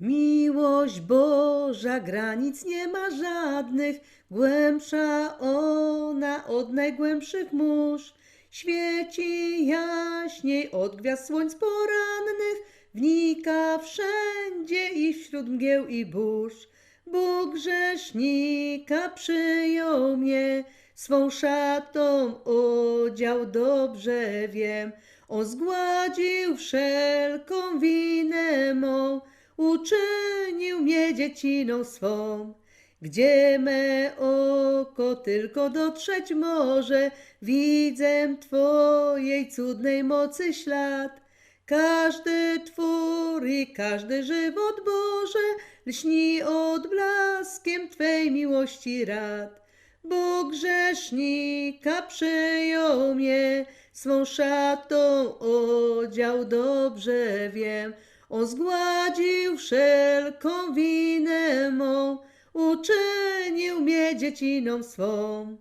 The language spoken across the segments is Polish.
Miłość Boża granic nie ma żadnych, głębsza ona od najgłębszych mórz. Świeci jaśniej od gwiazd słońc porannych, wnika wszędzie i wśród mgieł i burz. Bóg grzesznika przyjął mnie, swą szatą odział dobrze wiem. On zgładził wszelką winę mą, uczynił mnie dzieciną swą. Gdzie me oko tylko dotrzeć może, widzę Twojej cudnej mocy ślad. Każdy twór i każdy żywot Boże lśni odblaskiem Twej miłości rad. Bóg grzesznika przyjął mnie, swą szatą odział dobrze wiem. On zgładził wszelką winę mą, uczynił mnie dzieciną swą.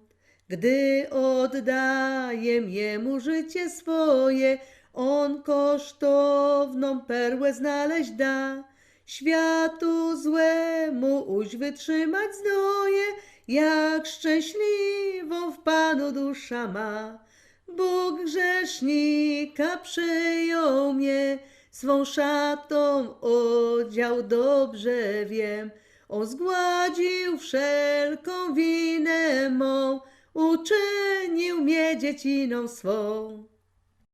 Gdy oddaję Jemu życie swoje, On kosztowną perłę znaleźć da. Światu złemu uś wytrzymać zdoje, jak szczęśliwą w Panu dusza ma. Bóg grzesznika przyjął mnie, swą szatą odział dobrze wiem. On zgładził wszelką winę mą, uczynił mnie dzieciną swą.